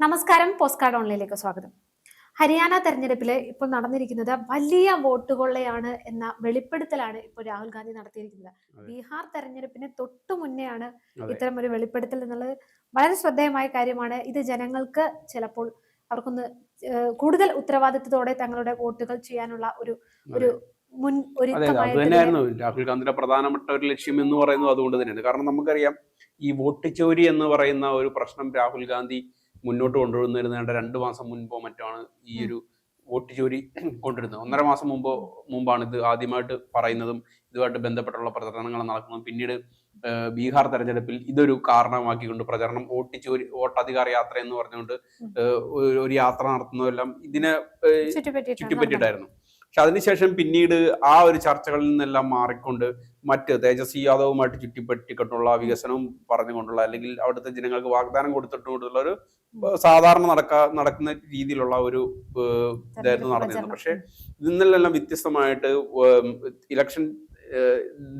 നമസ്കാരം post card ഓൺലൈനിലേക്ക് സ്വാഗതം. ഹരിയാന തെരഞ്ഞെടുപ്പിൽ ഇപ്പോൾ നടന്നിരിക്കുന്നത് വലിയ വോട്ട് കൊള്ളയാണ് എന്ന വെളിപ്പെടുത്തലാണ് ഇപ്പോൾ രാഹുൽ ഗാന്ധി നടത്തിയിരിക്കുന്നത്. ബീഹാർ തെരഞ്ഞെടുപ്പിന് തൊട്ടു മുന്നെയാണ് ഇത്തരം ഒരു വെളിപ്പെടുത്തൽ എന്നുള്ളത്. വളരെ ശ്രദ്ധേയമായ കാര്യമാണ്. ഇത് ജനങ്ങൾക്ക് ചിലപ്പോൾ അവർക്കൊന്ന് കൂടുതൽ ഉത്തരവാദിത്തത്തോടെ തങ്ങളുടെ വോട്ടുകൾ ചെയ്യാനുള്ള ഒരു ഒരു മുൻ ഒരു തന്നെയായിരുന്നു. രാഹുൽ ഗാന്ധിയുടെ പ്രധാനപ്പെട്ട ഒരു ലക്ഷ്യം എന്ന് പറയുന്നത് അതുകൊണ്ട് തന്നെയാണ്. കാരണം നമുക്കറിയാം ഈ വോട്ട് ചോരി എന്ന് പറയുന്ന ഒരു പ്രശ്നം രാഹുൽ ഗാന്ധി മുന്നോട്ട് കൊണ്ടുവന്നിരുന്നേണ്ട രണ്ട് മാസം മുൻപോ മറ്റാണ് ഈ ഒരു വോട്ട് ചോരി കൊണ്ടിരുന്നത് ഒന്നര മാസം മുമ്പോ മുമ്പാണ് ഇത് ആദ്യമായിട്ട് പറയുന്നതും ഇതുമായിട്ട് ബന്ധപ്പെട്ടുള്ള പ്രചരണങ്ങൾ നടക്കുന്നതും. പിന്നീട് ബീഹാർ തെരഞ്ഞെടുപ്പിൽ ഇതൊരു കാരണമാക്കിക്കൊണ്ട് പ്രചരണം വോട്ട് ചോരി വോട്ടധികാര യാത്ര എന്ന് പറഞ്ഞുകൊണ്ട് ഒരു- യാത്ര നടത്തുന്നതെല്ലാം ഇതിനെ. ചുറ്റിപ്പറ്റിയിട്ടായിരുന്നു. പക്ഷെ അതിനുശേഷം പിന്നീട് ആ ഒരു ചർച്ചകളിൽ നിന്നെല്ലാം മാറിക്കൊണ്ട് മറ്റ് തേജസ്വി യാദവുമായിട്ട് ചുറ്റിപ്പറ്റിക്കൊണ്ടുള്ള വികസനവും പറഞ്ഞുകൊണ്ടുള്ള അല്ലെങ്കിൽ അവിടുത്തെ ജനങ്ങൾക്ക് വാഗ്ദാനം കൊടുത്തിട്ടുകൊണ്ടുള്ള ഒരു സാധാരണ നടക്ക നടക്കുന്ന രീതിയിലുള്ള ഒരു ഇതായിരുന്നു നടന്നിരുന്നത്. പക്ഷേ നിന്നെല്ലാം വ്യത്യസ്തമായിട്ട് ഇലക്ഷൻ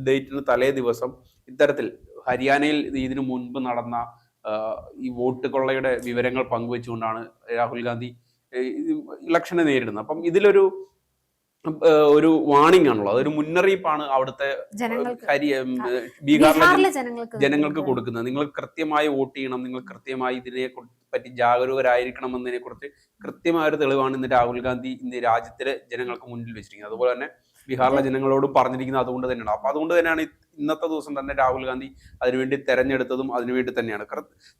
ഡേറ്റിന് തലേ ദിവസം ഇത്തരത്തിൽ ഹരിയാനയിൽ ഇതിനു മുൻപ് നടന്ന ഈ വോട്ട് കൊള്ളയുടെ വിവരങ്ങൾ പങ്കുവെച്ചുകൊണ്ടാണ് രാഹുൽ ഗാന്ധി ഇലക്ഷനെ നേരിടുന്നത്. അപ്പം ഇതിലൊരു ഒരു വാണിംഗ് ആണല്ലോ. അതൊരു മുന്നറിയിപ്പാണ് അവിടുത്തെ ബീഹാറിലെ ജനങ്ങൾക്ക് കൊടുക്കുന്നത്. നിങ്ങൾ കൃത്യമായി വോട്ട് ചെയ്യണം. നിങ്ങൾ കൃത്യമായി ഇതിനെ പറ്റി ജാഗരൂകരായിരിക്കണം എന്നതിനെ കുറിച്ച് കൃത്യമായ ഒരു തെളിവാണ് ഇന്ന് രാഹുൽ ഗാന്ധി ഇന്ന് രാജ്യത്തിലെ ജനങ്ങൾക്ക് മുന്നിൽ വെച്ചിരിക്കുന്നത്. അതുപോലെ തന്നെ ബീഹാറിലെ ജനങ്ങളോട് പറഞ്ഞിരിക്കുന്നത് അതുകൊണ്ട് തന്നെയാണ്. അപ്പൊ അതുകൊണ്ട് തന്നെയാണ് ഇന്നത്തെ ദിവസം തന്നെ രാഹുൽ ഗാന്ധി അതിനുവേണ്ടി തെരഞ്ഞെടുത്തതും അതിനുവേണ്ടി തന്നെയാണ്.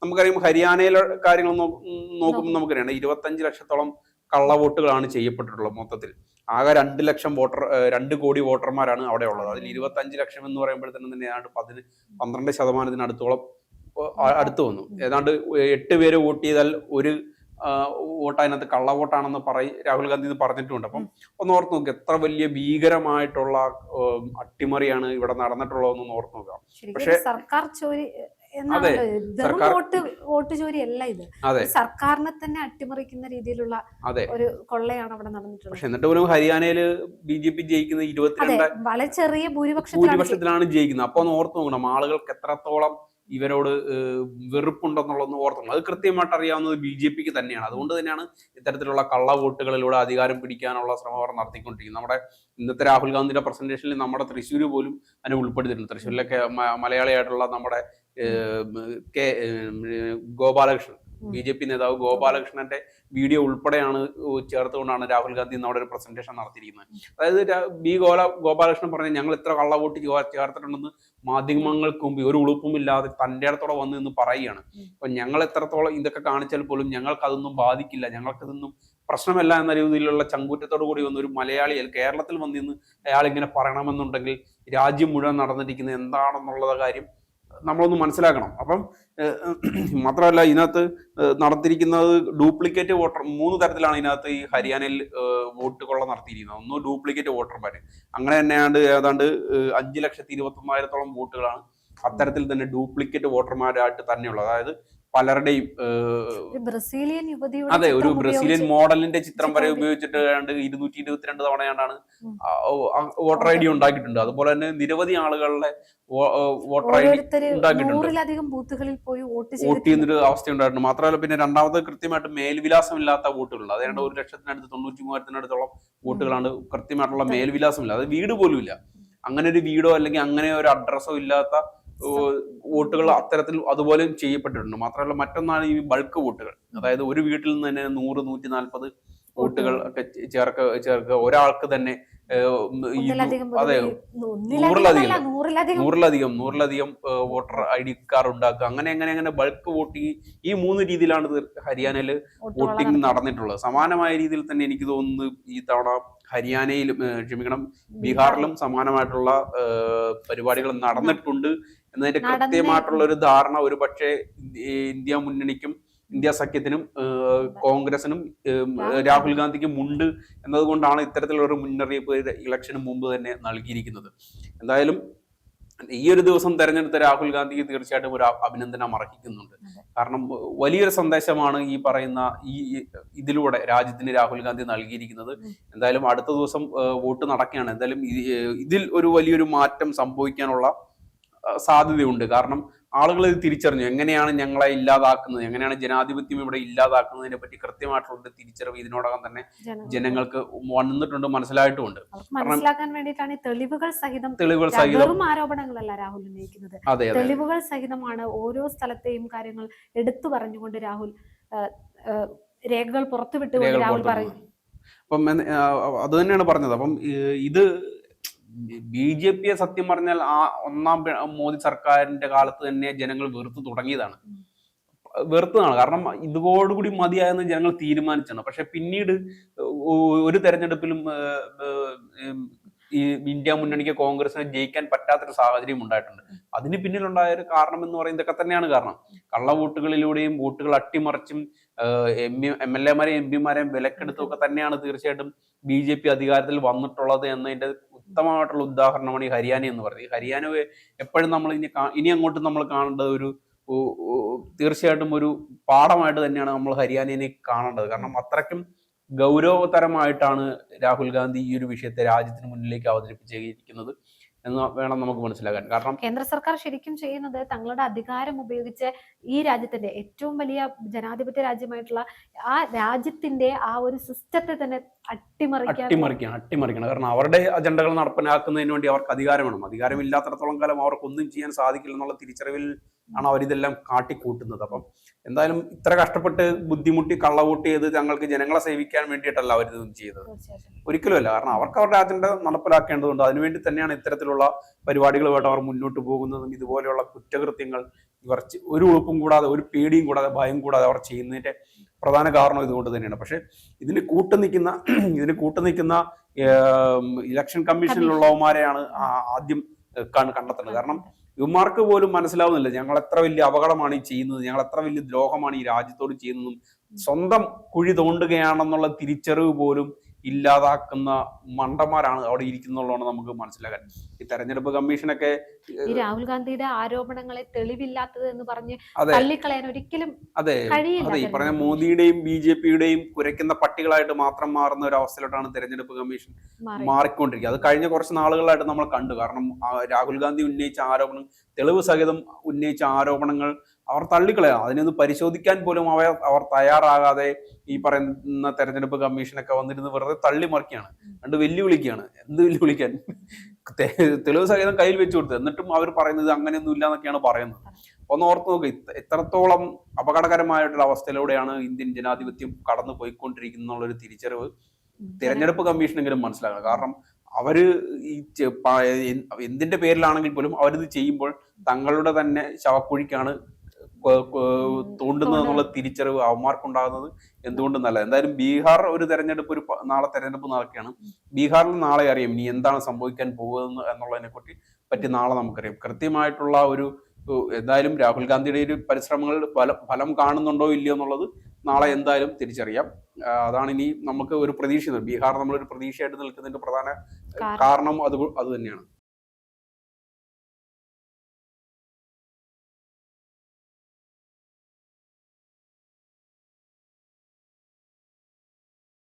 നമുക്കറിയാം ഹരിയാനയിലെ കാര്യങ്ങൾ നോക്കുമ്പോൾ നമുക്കറിയാം. ഇരുപത്തഞ്ച് ലക്ഷത്തോളം കള്ളവോട്ടുകളാണ് ചെയ്യപ്പെട്ടിട്ടുള്ളത് മൊത്തത്തിൽ. ആകെ രണ്ട് ലക്ഷം വോട്ടർ രണ്ട് കോടി വോട്ടർമാരാണ് അവിടെ ഉള്ളത്. അതിൽ ഇരുപത്തഞ്ച് ലക്ഷം എന്ന് പറയുമ്പോഴത്തേനും തന്നെ ഏതാണ്ട് പതിന് പന്ത്രണ്ട് ശതമാനത്തിന് അടുത്തോളം അടുത്തു വന്നു. ഏതാണ്ട് എട്ട് പേര് വോട്ട് ചെയ്താൽ ഒരു വോട്ട് അതിനകത്ത് കള്ള വോട്ടാണെന്ന് പറയും രാഹുൽ ഗാന്ധി എന്ന് പറഞ്ഞിട്ടുണ്ട്. അപ്പം ഒന്ന് ഓർത്ത് നോക്കുക എത്ര വലിയ ഭീകരമായിട്ടുള്ള അട്ടിമറിയാണ് ഇവിടെ നടന്നിട്ടുള്ളതെന്ന് ഓർത്ത് നോക്കുക പക്ഷേ- സർക്കാർ വെറും വോട്ട് വോട്ട് ഇത്. സർക്കാരിനെ തന്നെ അട്ടിമറിക്കുന്ന രീതിയിലുള്ള ഒരു കൊള്ളയാണ് അവിടെ നടന്നിട്ടുള്ളത്. പക്ഷെ എന്നിട്ട് പോലും ഹരിയാനയിൽ ബി ജെ പി ജയിക്കുന്ന അതെ ഇരുപത്തിരണ്ട് വളരെ ചെറിയ ഭൂരിപക്ഷത്തിലാണ് ജയിക്കുന്നത്. അപ്പൊ ഒന്ന് ഓർത്ത് നോക്കണം ആളുകൾക്ക് എത്രത്തോളം ഇവരോട് വെറുപ്പുണ്ടെന്നുള്ളതെന്ന് ഓർത്തണം അത് കൃത്യമായിട്ട് അറിയാവുന്നത് ബി ജെ പിക്ക് തന്നെയാണ്. അതുകൊണ്ട് തന്നെയാണ് ഇത്തരത്തിലുള്ള കള്ള വോട്ടുകളിലൂടെ അധികാരം പിടിക്കാനുള്ള ശ്രമം അവർ നടത്തിക്കൊണ്ടിരിക്കുന്നത്. നമ്മുടെ ഇന്നത്തെ രാഹുൽ ഗാന്ധിയുടെ പ്രസന്റേഷനിൽ നമ്മുടെ തൃശ്ശൂർ പോലും അതിനെ ഉൾപ്പെടുത്തിയിട്ടുണ്ട്. തൃശ്ശൂരിലൊക്കെ മലയാളിയായിട്ടുള്ള നമ്മുടെ K Gopalakrishnan. B J P നേതാവ് ഗോപാലകൃഷ്ണന്റെ വീഡിയോ ഉൾപ്പെടെയാണ് ചേർത്തുകൊണ്ടാണ് രാഹുൽ ഗാന്ധി ഇന്ന് അവിടെ ഒരു പ്രസന്റേഷൻ നടത്തിയിരിക്കുന്നത്. അതായത് ബി ഗോല ഗോപാലകൃഷ്ണൻ പറഞ്ഞ ഞങ്ങൾ ഇത്ര കള്ളവോട്ട് ചേർത്തിട്ടുണ്ടെന്ന് മാധ്യമങ്ങൾക്ക് മുമ്പ് ഒരു ഉളുപ്പുമില്ലാതെ തന്റെ അടുത്തോടെ വന്ന് എന്ന് പറയുകയാണ്. അപ്പൊ ഞങ്ങൾ എത്രത്തോളം ഇതൊക്കെ കാണിച്ചാൽ പോലും ഞങ്ങൾക്ക് അതൊന്നും ബാധിക്കില്ല. ഞങ്ങൾക്കതൊന്നും പ്രശ്നമല്ല എന്ന രീതിയിലുള്ള ചങ്കൂറ്റത്തോടു കൂടി വന്ന ഒരു മലയാളി കേരളത്തിൽ വന്നിന്ന് അയാൾ ഇങ്ങനെ പറയണമെന്നുണ്ടെങ്കിൽ രാജ്യം മുഴുവൻ നടന്നിരിക്കുന്നത് എന്താണെന്നുള്ള കാര്യം നമ്മളൊന്ന് മനസ്സിലാക്കണം. അപ്പം മാത്രമല്ല ഇതിനകത്ത് നടത്തിയിരിക്കുന്നത് ഡ്യൂപ്ലിക്കേറ്റ് വോട്ടർ മൂന്ന് തരത്തിലാണ് ഇതിനകത്ത് ഈ ഹരിയാനയിൽ വോട്ട് കൊള്ള നടത്തിയിരിക്കുന്നത്. ഒന്ന് ഡ്യൂപ്ലിക്കേറ്റ് വോട്ടർമാർ അങ്ങനെ തന്നെയാണ്ട് ഏതാണ്ട് അഞ്ച് ലക്ഷത്തി ഇരുപത്തി ഒന്നായിരത്തോളം വോട്ടുകളാണ് അത്തരത്തിൽ തന്നെ ഡ്യൂപ്ലിക്കേറ്റ് വോട്ടർമാരായിട്ട് തന്നെയുള്ളത്. അതായത് പലരുടെയും ബ്രസീലിയൻ യുവതിയുടെ അതെ ഒരു ബ്രസീലിയൻ മോഡലിന്റെ ചിത്രം വരെ ഉപയോഗിച്ചിട്ട് ഏതാണ്ട് ഇരുന്നൂറ്റി ഇരുപത്തിരണ്ട് തവണയാണ്ടാണ്. വോട്ടർ ഐ ഡി ഉണ്ടാക്കിയിട്ടുണ്ട്. അതുപോലെ തന്നെ നിരവധി ആളുകളുടെ വോട്ടർ ഐ ഡി ഉണ്ടാക്കിയിട്ടുണ്ട്. ബൂത്തുകളിൽ പോയി വോട്ട് വോട്ട് ചെയ്യുന്നൊരു അവസ്ഥ ഉണ്ടായിട്ടുണ്ട് മാത്രമല്ല പിന്നെ രണ്ടാമത് കൃത്യമായിട്ട് മേൽവിലാസമില്ലാത്ത വോട്ടുകളുണ്ട് അതായത് ഒരു ലക്ഷത്തിനടുത്ത് തൊണ്ണൂറ്റി മൂവായിരത്തിനടുത്തോളം വോട്ടുകളാണ് കൃത്യമായിട്ടുള്ള. മേൽവിലാസമില്ല അത് വീട് പോലും ഇല്ല അങ്ങനെ ഒരു വീടോ അല്ലെങ്കിൽ അങ്ങനെ ഒരു അഡ്രസ്സോ ഇല്ലാത്ത വോട്ടുകൾ അത്തരത്തിൽ അതുപോലെ ചെയ്യപ്പെട്ടിട്ടുണ്ട്. മാത്രമല്ല മറ്റൊന്നാണ് ഈ ബൾക്ക് വോട്ടുകൾ. അതായത് ഒരു വീട്ടിൽ നിന്ന് തന്നെ നൂറ് നൂറ്റി നാൽപ്പത് വോട്ടുകൾ ഒക്കെ ചേർക്ക ചേർക്കുക ഒരാൾക്ക് തന്നെ അതെ നൂറിലധികം നൂറിലധികം. നൂറിലധികം. വോട്ടർ ഐ ഡി കാർഡ് ഉണ്ടാക്കുക. അങ്ങനെ അങ്ങനെ അങ്ങനെ ബൾക്ക് വോട്ടിംഗ് ഈ മൂന്ന് രീതിയിലാണ് ഹരിയാനയിൽ ഹരിയാനയിൽ വോട്ടിംഗ് നടന്നിട്ടുള്ളത്. സമാനമായ രീതിയിൽ തന്നെ എനിക്ക് തോന്നുന്നു ഈ തവണ ഹരിയാനയിലും ക്ഷമിക്കണം ബീഹാറിലും സമാനമായിട്ടുള്ള പരിപാടികൾ നടന്നിട്ടുണ്ട്. എന്നതിന്റെ കൃത്യമായിട്ടുള്ള ഒരു ധാരണ ഒരു പക്ഷേ ഇന്ത്യ മുന്നണിക്കും ഇന്ത്യ സഖ്യത്തിനും കോൺഗ്രസിനും രാഹുൽ ഗാന്ധിക്കും ഉണ്ട് എന്നതുകൊണ്ടാണ് ഇത്തരത്തിലുള്ള ഒരു മുന്നറിയിപ്പ് ഇലക്ഷന് മുമ്പ് തന്നെ നൽകിയിരിക്കുന്നത്. എന്തായാലും ഈ ഒരു ദിവസം തെരഞ്ഞെടുത്ത രാഹുൽ ഗാന്ധിക്ക് തീർച്ചയായിട്ടും ഒരു അഭിനന്ദനം അർഹിക്കുന്നുണ്ട്. കാരണം വലിയൊരു സന്ദേശമാണ് ഈ പറയുന്ന ഈ ഇതിലൂടെ രാജ്യത്തിന് രാഹുൽ ഗാന്ധി നൽകിയിരിക്കുന്നത്. എന്തായാലും അടുത്ത ദിവസം വോട്ട് നടക്കുകയാണ്. എന്തായാലും ഇതിൽ ഒരു വലിയൊരു മാറ്റം സംഭവിക്കാനുള്ള സാധ്യതയുണ്ട്. കാരണം ആളുകൾ ഇത് തിരിച്ചറിഞ്ഞു. എങ്ങനെയാണ് ഞങ്ങളെ ഇല്ലാതാക്കുന്നത്? എങ്ങനെയാണ് ജനാധിപത്യം ഇവിടെ ഇല്ലാതാക്കുന്നതിനെ പറ്റി കൃത്യമായിട്ടുള്ള തിരിച്ചറിവ് ഇതിനോടകം തന്നെ ജനങ്ങൾ- ജനങ്ങൾക്ക് വന്നിട്ടുണ്ട് മനസ്സിലായിട്ടുണ്ട്. മനസ്സിലാക്കാൻ വേണ്ടിയിട്ടാണ് തെളിവുകൾ സഹിതം തെളിവുകൾ സഹിതം ആരോപണങ്ങളല്ല രാഹുൽ ഉന്നയിക്കുന്നത്. തെളിവുകൾ സഹിതമാണ് ഓരോ സ്ഥലത്തെയും കാര്യങ്ങൾ എടുത്തു പറഞ്ഞുകൊണ്ട് രാഹുൽ രേഖകൾ പുറത്തുവിട്ടുകൊണ്ട് രാഹുൽ പറയും അപ്പം അത് തന്നെയാണ് പറഞ്ഞത്. അപ്പം ഇത് ബി ജെ പിയെ സത്യം പറഞ്ഞാൽ ആ ഒന്നാം മോദി സർക്കാരിന്റെ കാലത്ത് തന്നെ ജനങ്ങൾ വെറുത്തു തുടങ്ങിയതാണ്. വെറുത്തതാണ്. കാരണം ഇതോടുകൂടി മതിയായെന്ന് ജനങ്ങൾ തീരുമാനിച്ചാണ് പക്ഷെ പിന്നീട് ഒരു തെരഞ്ഞെടുപ്പിലും ഈ ഇന്ത്യ മുന്നണിക്ക് കോൺഗ്രസിനെ ജയിക്കാൻ പറ്റാത്തൊരു സാഹചര്യം ഉണ്ടായിട്ടുണ്ട്. അതിന് പിന്നിലുണ്ടായ ഒരു കാരണം എന്ന് പറയുന്നത് ഇതൊക്കെ തന്നെയാണ് കാരണം. കള്ളവോട്ടുകളിലൂടെയും വോട്ടുകൾ അട്ടിമറിച്ചും എം എം എൽ എമാരെയും എം പിമാരെയും വിലക്കെടുത്തും ഒക്കെ തന്നെയാണ് തീർച്ചയായിട്ടും ബി ജെ പി അധികാരത്തിൽ വന്നിട്ടുള്ളത് എന്നതിന്റെ ഉത്തമമായിട്ടുള്ള ഉദാഹരണമാണ് ഈ ഹരിയാന എന്ന് പറയുന്നത്. ഹരിയാന എപ്പോഴും നമ്മൾ ഇനി ഇനി അങ്ങോട്ട് നമ്മൾ കാണേണ്ടത് ഒരു തീർച്ചയായിട്ടും ഒരു പാഠമായിട്ട് തന്നെയാണ് നമ്മൾ ഹരിയാനയെ കാണേണ്ടത്. കാരണം അത്രയ്ക്കും ഗൗരവതരമായിട്ടാണ് രാഹുൽ ഗാന്ധി ഈ ഒരു വിഷയത്തെ രാജ്യത്തിന് മുന്നിലേക്ക് അവതരിപ്പിച്ചിരിക്കുന്നത്. എന്ന് വേണം നമുക്ക് മനസ്സിലാക്കാൻ. കാരണം കേന്ദ്ര സർക്കാർ ശരിക്കും ചെയ്യുന്നത് തങ്ങളുടെ അധികാരം ഉപയോഗിച്ച് ഈ രാജ്യത്തിന്റെ ഏറ്റവും വലിയ ജനാധിപത്യ രാജ്യമായിട്ടുള്ള ആ രാജ്യത്തിന്റെ ആ ഒരു സിസ്റ്റത്തെ തന്നെ അട്ടിമറിക്കാൻ അട്ടിമറിക്കണം അട്ടിമറിക്കണം. കാരണം അവരുടെ അജണ്ടകൾ നടപ്പിലാക്കുന്നതിന് വേണ്ടി അവർക്ക് അധികാരം വേണം അധികാരം ഇല്ലാത്തടത്തോളം കാലം അവർക്കൊന്നും ചെയ്യാൻ സാധിക്കില്ല എന്നുള്ള തിരിച്ചറിവിൽ ആണ് അവരിതെല്ലാം കാട്ടിക്കൂട്ടുന്നത്. അപ്പം എന്തായാലും ഇത്ര കഷ്ടപ്പെട്ട് ബുദ്ധിമുട്ടി കള്ളവോട്ട് ചെയ്ത് തങ്ങൾക്ക് ജനങ്ങളെ സേവിക്കാൻ വേണ്ടിയിട്ടല്ല അവരിതൊന്നും ചെയ്തത്. ഒരിക്കലുമല്ല കാരണം അവർക്ക് അവരുടെ അജണ്ട നടപ്പിലാക്കേണ്ടതുണ്ട്. അതിനുവേണ്ടി തന്നെയാണ് ഇത്തരത്തിലുള്ള പരിപാടികളുമായിട്ട് അവർ മുന്നോട്ട് പോകുന്നതും ഇതുപോലെയുള്ള കുറ്റകൃത്യങ്ങൾ ഇവർ ഒരു ഉളുപ്പും കൂടാതെ ഒരു പേടിയും കൂടാതെ ഭയം കൂടാതെ അവർ ചെയ്യുന്നതിന്റെ പ്രധാന കാരണം ഇതുകൊണ്ട് തന്നെയാണ്. പക്ഷെ ഇതിന് കൂട്ടു നിൽക്കുന്ന ഇതിന് കൂട്ടു നിൽക്കുന്ന ഇലക്ഷൻ കമ്മീഷനിലുള്ളവന്മാരെയാണ് ആദ്യം കണ്ടെത്തുന്നത്. കാരണം ഇവന്മാർക്ക് പോലും മനസ്സിലാവുന്നില്ല. ഞങ്ങൾ എത്ര വലിയ അപകടമാണ് ഈ ചെയ്യുന്നത്. ഞങ്ങൾ എത്ര വലിയ ദ്രോഹമാണ് ഈ രാജ്യത്തോട് ചെയ്യുന്നതും സ്വന്തം കുഴി തോണ്ടുകയാണെന്നുള്ള തിരിച്ചറിവ് പോലും ഇല്ലാതാക്കുന്ന മണ്ടന്മാരാണ് അവിടെ ഇരിക്കുന്നുള്ളതാണ് നമുക്ക് മനസ്സിലാക്കാൻ. ഈ തെരഞ്ഞെടുപ്പ് കമ്മീഷനൊക്കെ ഈ രാഹുൽ ഗാന്ധിയുടെ ആരോപണങ്ങളെ തെളിവില്ലാത്തത് എന്ന് പറഞ്ഞ് തള്ളിക്കളയാൻ ഒരിക്കലും അതെ. അതെ ഈ പറഞ്ഞ മോദിയുടെയും ബി ജെ പിയുടെയും കുരയ്ക്കുന്ന പട്ടികളായിട്ട് മാത്രം മാറുന്ന ഒരു അവസ്ഥയിലോട്ടാണ് തെരഞ്ഞെടുപ്പ് കമ്മീഷൻ മാറി. മാറിക്കൊണ്ടിരിക്കുക അത് കഴിഞ്ഞ കുറച്ച് നാളുകളായിട്ട് നമ്മൾ കണ്ടു. കാരണം രാഹുൽ ഗാന്ധി ഉന്നയിച്ച ആരോപണം തെളിവ് സഹിതം ഉന്നയിച്ച ആരോപണങ്ങൾ അവർ തള്ളിക്കളയാം അതിനൊന്ന് പരിശോധിക്കാൻ പോലും അവർ അവർ തയ്യാറാകാതെ ഈ പറയുന്ന തെരഞ്ഞെടുപ്പ് കമ്മീഷനൊക്കെ വന്നിരുന്ന് വെറുതെ തള്ളിമറിക്കുകയാണ്. രണ്ട് വെല്ലുവിളിക്കുകയാണ്. എന്ത് വെല്ലുവിളിക്കാൻ? തെളിവ് സഹിതം കയ്യിൽ വെച്ചു കൊടുത്തു. എന്നിട്ടും അവർ പറയുന്നത് അങ്ങനെയൊന്നും ഇല്ല എന്നൊക്കെയാണ് പറയുന്നത്. ഒന്ന് ഓർത്ത് നോക്ക്. ഇത്ര- എത്രത്തോളം അപകടകരമായിട്ടുള്ള അവസ്ഥയിലൂടെയാണ് ഇന്ത്യൻ ജനാധിപത്യം കടന്നു പോയിക്കൊണ്ടിരിക്കുന്ന ഒരു തിരിച്ചറിവ് തിരഞ്ഞെടുപ്പ് കമ്മീഷനെങ്കിലും മനസ്സിലാക്കണം. കാരണം അവർ ഈ എന്തിന്റെ പേരിലാണെങ്കിൽ പോലും അവരിത് ചെയ്യുമ്പോൾ തങ്ങളുടെ തന്നെ ശവക്കുഴിക്കാണ് തോണ്ടുന്നത് എന്നുള്ള തിരിച്ചറിവ് അവന്മാർക്കുണ്ടാകുന്നത് എന്തുകൊണ്ടും നല്ല എന്തായാലും ബീഹാർ ഒരു തെരഞ്ഞെടുപ്പ് ഒരു നാളെ തെരഞ്ഞെടുപ്പ് നടക്കുകയാണ്. ബീഹാറിൽ നാളെ അറിയാം ഇനി എന്താണ് സംഭവിക്കാൻ പോകുന്നത് എന്നുള്ളതിനെ പറ്റി പറ്റി നാളെ നമുക്കറിയാം. കൃത്യമായിട്ടുള്ള ഒരു എന്തായാലും രാഹുൽ ഗാന്ധിയുടെ ഒരു പരിശ്രമങ്ങൾ ഫലം ഫലം കാണുന്നുണ്ടോ ഇല്ലയോ എന്നുള്ളത് നാളെ എന്തായാലും തിരിച്ചറിയാം. അതാണ് ഇനി നമുക്ക് ഒരു പ്രതീക്ഷ. ബീഹാർ നമ്മളൊരു പ്രതീക്ഷയായിട്ട് നിൽക്കുന്നതിന്റെ പ്രധാന കാരണം. അത് അത് തന്നെയാണ്.